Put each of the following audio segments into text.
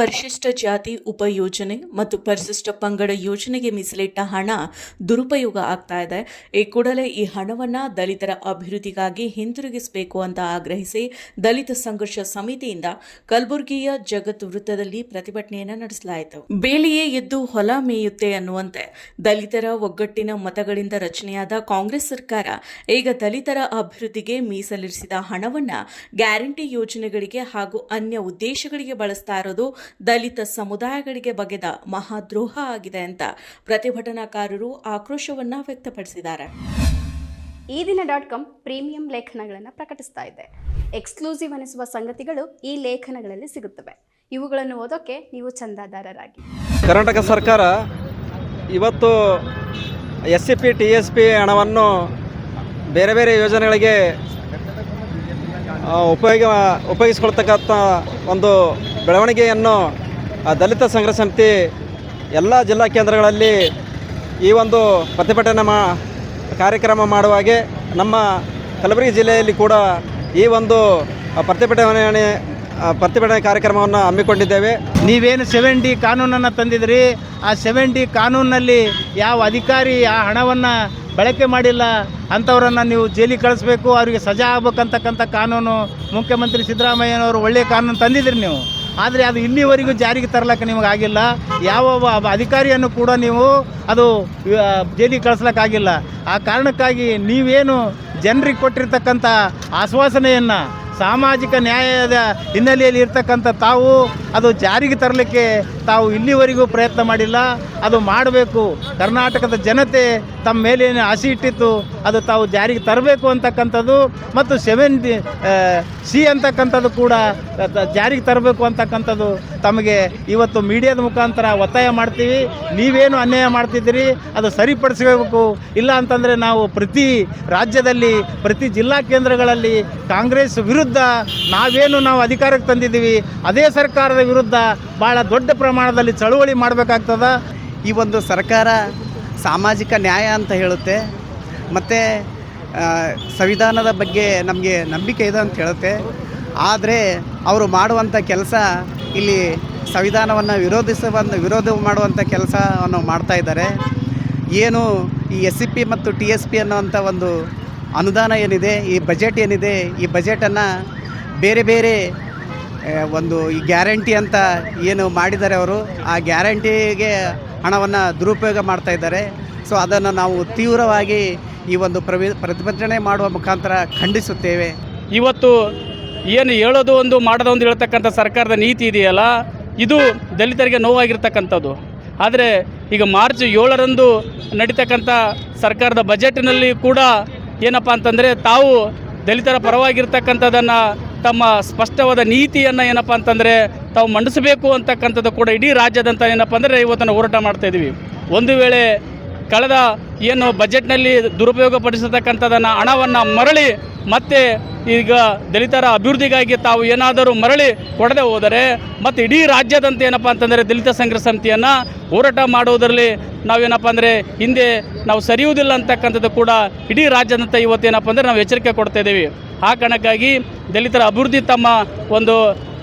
ಪರಿಶಿಷ್ಟ ಜಾತಿ ಉಪಯೋಜನೆ ಮತ್ತು ಪರಿಶಿಷ್ಟ ಪಂಗಡ ಯೋಜನೆಗೆ ಮೀಸಲಿಟ್ಟ ಹಣ ದುರುಪಯೋಗ ಆಗ್ತಾ ಇದೆ. ಈ ಕೂಡಲೇ ಈ ಹಣವನ್ನು ದಲಿತರ ಅಭಿವೃದ್ಧಿಗಾಗಿ ಹಿಂತಿರುಗಿಸಬೇಕು ಅಂತ ಆಗ್ರಹಿಸಿ ದಲಿತ ಸಂಘರ್ಷ ಸಮಿತಿಯಿಂದ ಕಲಬುರಗಿಯ ಜಗತ್ ವೃತ್ತದಲ್ಲಿ ಪ್ರತಿಭಟನೆಯನ್ನು ನಡೆಸಲಾಯಿತು. ಬೇಲಿಯೇ ಎದ್ದು ಹೊಲ ಮೇಯುತ್ತೆ ಅನ್ನುವಂತೆ ದಲಿತರ ಒಗ್ಗಟ್ಟಿನ ಮತಗಳಿಂದ ರಚನೆಯಾದ ಕಾಂಗ್ರೆಸ್ ಸರ್ಕಾರ ಈಗ ದಲಿತರ ಅಭಿವೃದ್ಧಿಗೆ ಮೀಸಲಿರಿಸಿದ ಹಣವನ್ನು ಗ್ಯಾರಂಟಿ ಯೋಜನೆಗಳಿಗೆ ಹಾಗೂ ಅನ್ಯ ಉದ್ದೇಶಗಳಿಗೆ ಬಳಸ್ತಾ ಇರೋದು ದಲಿತ ಸಮುದಾಯಗಳಿಗೆ ಬಗೆದ ಮಹಾದ್ರೋಹ ಆಗಿದೆ ಅಂತ ಪ್ರತಿಭಟನಾಕಾರರು ಆಕ್ರೋಶವನ್ನ ವ್ಯಕ್ತಪಡಿಸಿದ್ದಾರೆ. ಈ ದಿನ ಡಾಟ್ ಕಾಮ್ ಪ್ರೀಮಿಯಂ ಲೇಖನಗಳನ್ನು ಪ್ರಕಟಿಸ್ತಾ ಇದೆ. ಎಕ್ಸ್ಕ್ಲೂಸಿವ್ ಅನಿಸುವ ಸಂಗತಿಗಳು ಈ ಲೇಖನಗಳಲ್ಲಿ ಸಿಗುತ್ತವೆ. ಇವುಗಳನ್ನು ಓದೋಕೆ ನೀವು ಚಂದಾದಾರರಾಗಿ. ಕರ್ನಾಟಕ ಸರ್ಕಾರ ಇವತ್ತು S C P T S P ಹಣವನ್ನು ಬೇರೆ ಬೇರೆ ಯೋಜನೆಗಳಿಗೆ ಉಪಯೋಗ ಉಪಯೋಗಿಸ್ಕೊಳ್ತಕ್ಕಂಥ ಒಂದು ಬೆಳವಣಿಗೆಯನ್ನು ದಲಿತ ಸಂಘ ಸಮಿತಿ ಎಲ್ಲ ಜಿಲ್ಲಾ ಕೇಂದ್ರಗಳಲ್ಲಿ ಈ ಒಂದು ಪ್ರತಿಭಟನೆ ಮಾ ಕಾರ್ಯಕ್ರಮ ಮಾಡುವಾಗೆ ನಮ್ಮ ಕಲಬುರಗಿ ಜಿಲ್ಲೆಯಲ್ಲಿ ಕೂಡ ಈ ಒಂದು ಪ್ರತಿಭಟನೆ ಪ್ರತಿಭಟನೆ ಕಾರ್ಯಕ್ರಮವನ್ನು ಹಮ್ಮಿಕೊಂಡಿದ್ದೇವೆ. ನೀವೇನು ಸೆವೆನ್ ಡಿ ಕಾನೂನನ್ನು ತಂದಿದ್ರಿ? ಆ ಸೆವೆನ್ ಡಿ ಕಾನೂನಲ್ಲಿ ಯಾವ ಅಧಿಕಾರಿ ಆ ಹಣವನ್ನು ಬಳಕೆ ಮಾಡಿಲ್ಲ, ಅಂಥವ್ರನ್ನು ನೀವು ಜೈಲಿಗೆ ಕಳಿಸ್ಬೇಕು, ಅವರಿಗೆ ಸಜಾ ಆಗ್ಬೇಕಂತಕ್ಕಂಥ ಕಾನೂನು ಮುಖ್ಯಮಂತ್ರಿ ಸಿದ್ದರಾಮಯ್ಯನವರು ಒಳ್ಳೆಯ ಕಾನೂನು ತಂದಿದ್ರಿ ನೀವು. ಆದರೆ ಅದು ಇಲ್ಲಿವರೆಗೂ ಜಾರಿಗೆ ತರಲಕ್ಕೆ ನಿಮಗೆ ಆಗಿಲ್ಲ. ಯಾವ ಅಧಿಕಾರಿಯನ್ನು ಕೂಡ ನೀವು ಅದು ಜೈಲಿಗೆ ಕಳಿಸ್ಲಿಕ್ಕಾಗಿಲ್ಲ ಆ ಕಾರಣಕ್ಕಾಗಿ ನೀವೇನು ಜನರಿಗೆ ಕೊಟ್ಟಿರ್ತಕ್ಕಂಥ ಆಶ್ವಾಸನೆಯನ್ನು, ಸಾಮಾಜಿಕ ನ್ಯಾಯದ ಹಿನ್ನೆಲೆಯಲ್ಲಿ ಇರ್ತಕ್ಕಂಥ ತಾವು ಅದು ಜಾರಿಗೆ ತರಲಿಕ್ಕೆ ತಾವು ಇಲ್ಲಿವರೆಗೂ ಪ್ರಯತ್ನ ಮಾಡಿಲ್ಲ. ಅದು ಮಾಡಬೇಕು. ಕರ್ನಾಟಕದ ಜನತೆ ತಮ್ಮ ಮೇಲೇನು ಆಸೆ ಇಟ್ಟಿತ್ತು. ಅದು ತಾವು ಜಾರಿಗೆ ತರಬೇಕು ಅಂತಕ್ಕಂಥದ್ದು ಮತ್ತು ಸೆವೆನ್ ಸಿ ಅಂತಕ್ಕಂಥದ್ದು ಕೂಡ ಜಾರಿಗೆ ತರಬೇಕು ಅಂತಕ್ಕಂಥದ್ದು ತಮಗೆ ಇವತ್ತು ಮೀಡಿಯಾದ ಮುಖಾಂತರ ಒತ್ತಾಯ ಮಾಡ್ತೀವಿ. ನೀವೇನು ಅನ್ಯಾಯ ಮಾಡ್ತಿದ್ದೀರಿ, ಅದು ಸರಿಪಡಿಸಬೇಕು. ಇಲ್ಲ ಅಂತಂದರೆ ನಾವು ಪ್ರತಿ ರಾಜ್ಯದಲ್ಲಿ, ಪ್ರತಿ ಜಿಲ್ಲಾ ಕೇಂದ್ರಗಳಲ್ಲಿ ಕಾಂಗ್ರೆಸ್ ವಿರುದ್ಧ ನಾವೇನು ನಾವು ಅಧಿಕಾರಕ್ಕೆ ತಂದಿದ್ದೀವಿ, ಅದೇ ಸರ್ಕಾರದ ವಿರುದ್ಧ ಭಾಳ ದೊಡ್ಡ ಪ್ರಮಾಣದಲ್ಲಿ ಚಳುವಳಿ ಮಾಡಬೇಕಾಗ್ತದ? ಈ ಒಂದು ಸರ್ಕಾರ ಸಾಮಾಜಿಕ ನ್ಯಾಯ ಅಂತ ಹೇಳುತ್ತೆ. ಮತ್ತು ಸಂವಿಧಾನದ ಬಗ್ಗೆ ನಮಗೆ ನಂಬಿಕೆ ಇದೆ ಅಂತ ಹೇಳುತ್ತೆ. ಆದರೆ, ಅವರು ಮಾಡುವಂಥ ಕೆಲಸ ಇಲ್ಲಿ ಸಂವಿಧಾನವನ್ನು ವಿರೋಧಿಸುವ ವಿರೋಧ ಮಾಡುವಂಥ ಕೆಲಸವನ್ನು ಮಾಡ್ತಾ ಇದ್ದಾರೆ. ಏನು ಈ ಎಸ್ ಸಿ ಪಿ ಮತ್ತು ಟಿ ಎಸ್ ಪಿ ಅನ್ನುವಂಥ ಒಂದು ಅನುದಾನ ಏನಿದೆ, ಈ ಬಜೆಟ್ ಏನಿದೆ, ಈ ಬಜೆಟನ್ನು ಬೇರೆ ಬೇರೆ ಒಂದು ಈ ಗ್ಯಾರಂಟಿ ಅಂತ ಏನು ಮಾಡಿದ್ದಾರೆ ಅವರು, ಆ ಗ್ಯಾರಂಟಿಗೆ ಹಣವನ್ನು ದುರುಪಯೋಗ ಮಾಡ್ತಾ ಇದ್ದಾರೆ. ಸೊ ಅದನ್ನು ನಾವು ತೀವ್ರವಾಗಿ ಈ ಒಂದು ಪ್ರವಿ, ಪ್ರತಿಭಟನೆ ಮಾಡುವ ಮುಖಾಂತರ ಖಂಡಿಸುತ್ತೇವೆ. ಇವತ್ತು ಏನು ಹೇಳೋದು ಒಂದು ಮಾಡೋದು ಒಂದು ಹೇಳ್ತಕ್ಕಂಥ ಸರ್ಕಾರದ ನೀತಿ ಇದೆಯಲ್ಲ, ಇದು ದಲಿತರಿಗೆ ನೋವಾಗಿರ್ತಕ್ಕಂಥದ್ದು. ಆದರೆ ಈಗ ಮಾರ್ಚ್ ಏಳರಂದು ನಡೀತಕ್ಕಂಥ ಸರ್ಕಾರದ ಬಜೆಟ್ನಲ್ಲಿ ಕೂಡ ಏನಪ್ಪ ಅಂತಂದರೆ ತಾವು ದಲಿತರ ಪರವಾಗಿರ್ತಕ್ಕಂಥದ್ದನ್ನು ತಮ್ಮ ಸ್ಪಷ್ಟವಾದ ನೀತಿಯನ್ನು ಏನಪ್ಪ ಅಂತಂದರೆ ತಾವು ಮಂಡಿಸಬೇಕು ಅಂತಕ್ಕಂಥದ್ದು ಕೂಡ ಇಡೀ ರಾಜ್ಯದಂತ ಏನಪ್ಪ ಅಂದರೆ ಇವತ್ತನ್ನು ಹೋರಾಟ ಮಾಡ್ತಾ ಇದ್ದೀವಿ ಒಂದು ವೇಳೆ ಕಳೆದ ಏನು ಬಜೆಟ್ನಲ್ಲಿ ದುರುಪಯೋಗ ಪಡಿಸತಕ್ಕಂಥದ್ದನ್ನು ಹಣವನ್ನು ಮರಳಿ ಮತ್ತೆ ಈಗ ದಲಿತರ ಅಭಿವೃದ್ಧಿಗಾಗಿ ತಾವು ಏನಾದರೂ ಮರಳಿ ಕೊಡದೆ ಹೋದರೆ ಮತ್ತು ಇಡೀ ರಾಜ್ಯದಂತೆ ಏನಪ್ಪ ಅಂತಂದರೆ ದಲಿತ ಸಂಘರ್ಷ ಸಮಿತಿಯನ್ನು ಹೋರಾಟ ಮಾಡುವುದರಲ್ಲಿ ನಾವೇನಪ್ಪ ಅಂದರೆ ಹಿಂದೆ ನಾವು ಸರಿಯುವುದಿಲ್ಲ ಅಂತಕ್ಕಂಥದ್ದು ಕೂಡ ಇಡೀ ರಾಜ್ಯದಂತ ಇವತ್ತೇನಪ್ಪ ಅಂದರೆ ನಾವು ಎಚ್ಚರಿಕೆ ಕೊಡ್ತಾ ಇದ್ದೀವಿ. ಆ ಕಾರಣಕ್ಕಾಗಿ ದಲಿತರ ಅಭಿವೃದ್ಧಿ ತಮ್ಮ ಒಂದು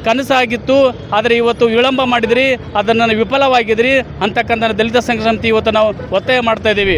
ಕನಸಾಗಿತ್ತು. ಆದರೆ ಇವತ್ತು ವಿಳಂಬ ಮಾಡಿದ್ರಿ, ಅದನ್ನು ವಿಫಲವಾಗಿದ್ರಿ ಅಂತಕ್ಕಂಥ ದಲಿತ ಸಂಘ ಸಮಿತಿ ಇವತ್ತು ನಾವು ಒತ್ತಾಯ ಮಾಡ್ತಾ ಇದ್ದೀವಿ.